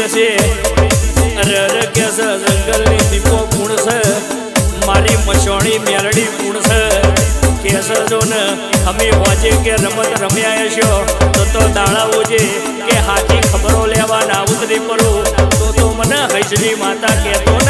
જશે રર કે જંગલની દીપો ગુણ છે? મારી મસોણી મેરડી ગુણ છે? કેસર જો ને અમે વાજે કે રમત રમ્યા છો? તો તો દાડાઓ જે કે હાથી ખબરો લેવા ના ઉતરી પડું. તો તો મને હૈસરી માતા કહેતો ને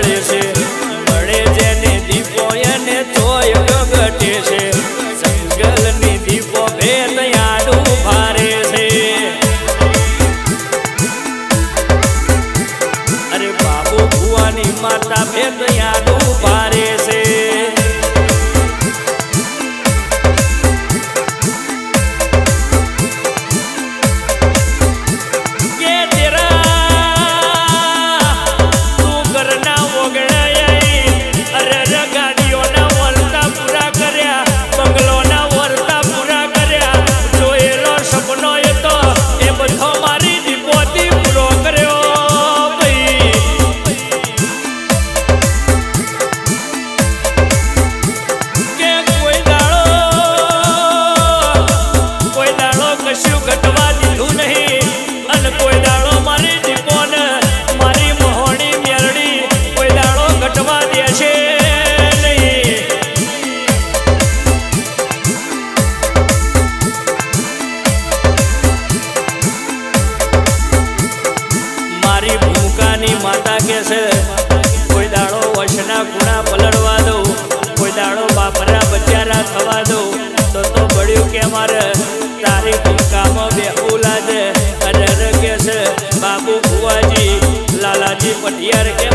કે મારે તારી ટૂંકામાં બેહું લાજે અઢર કે છે. બાબુ ભુવાજી લાલાજી પટિયાર કે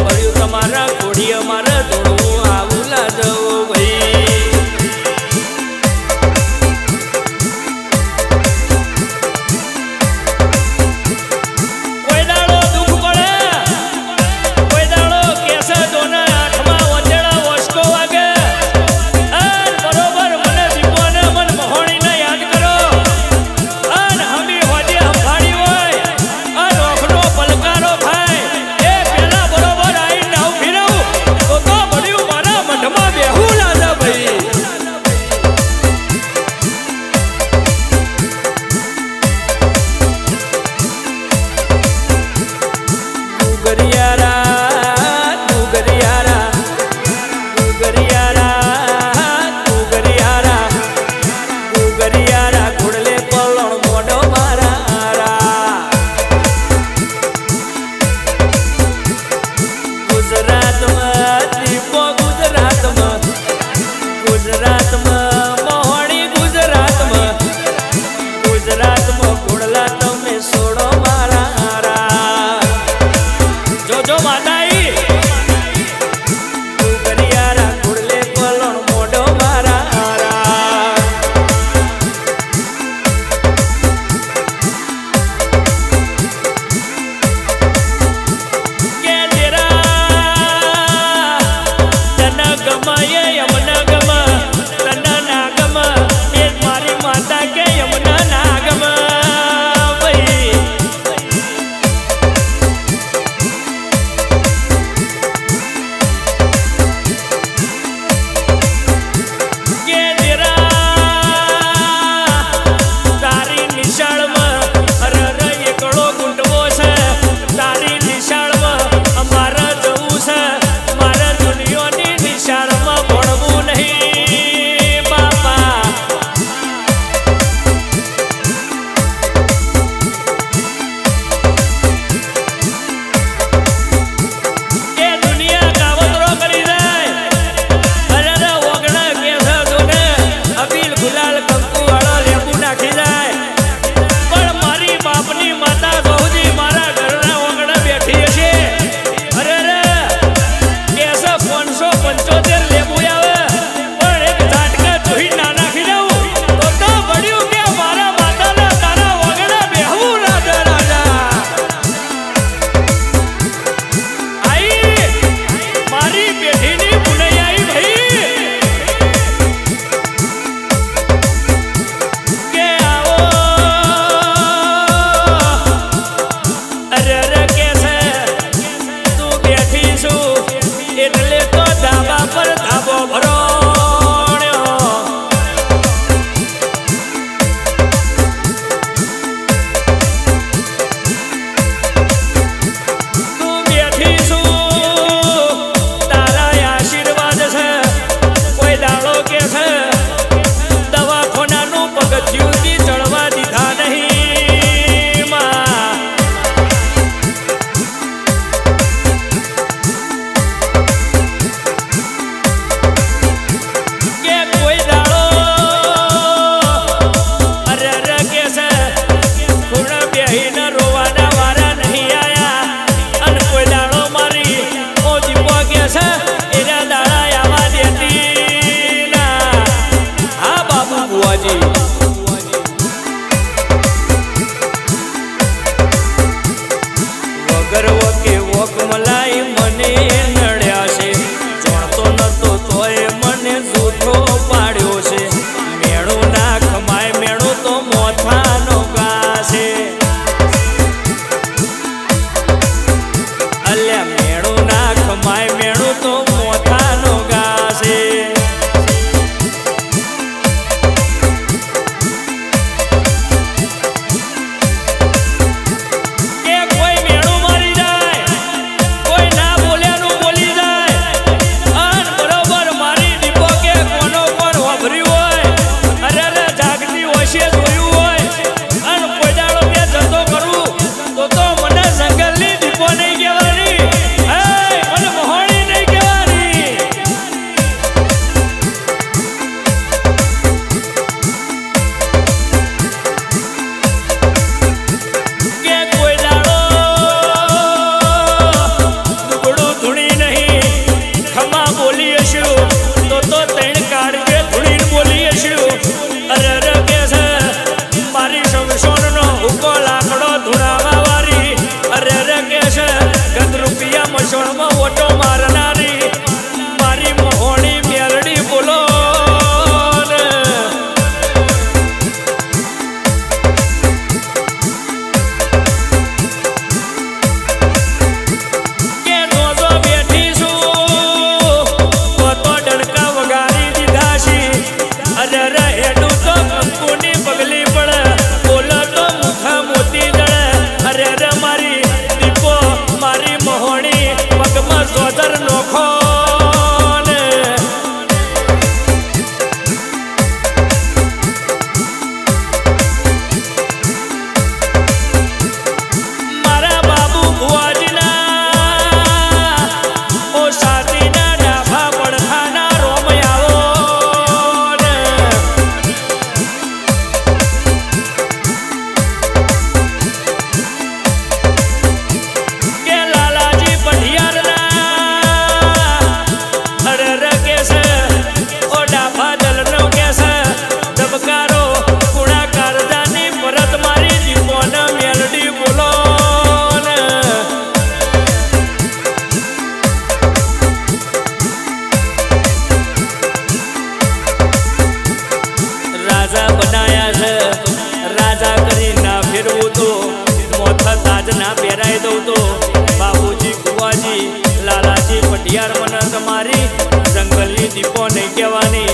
લાલાજી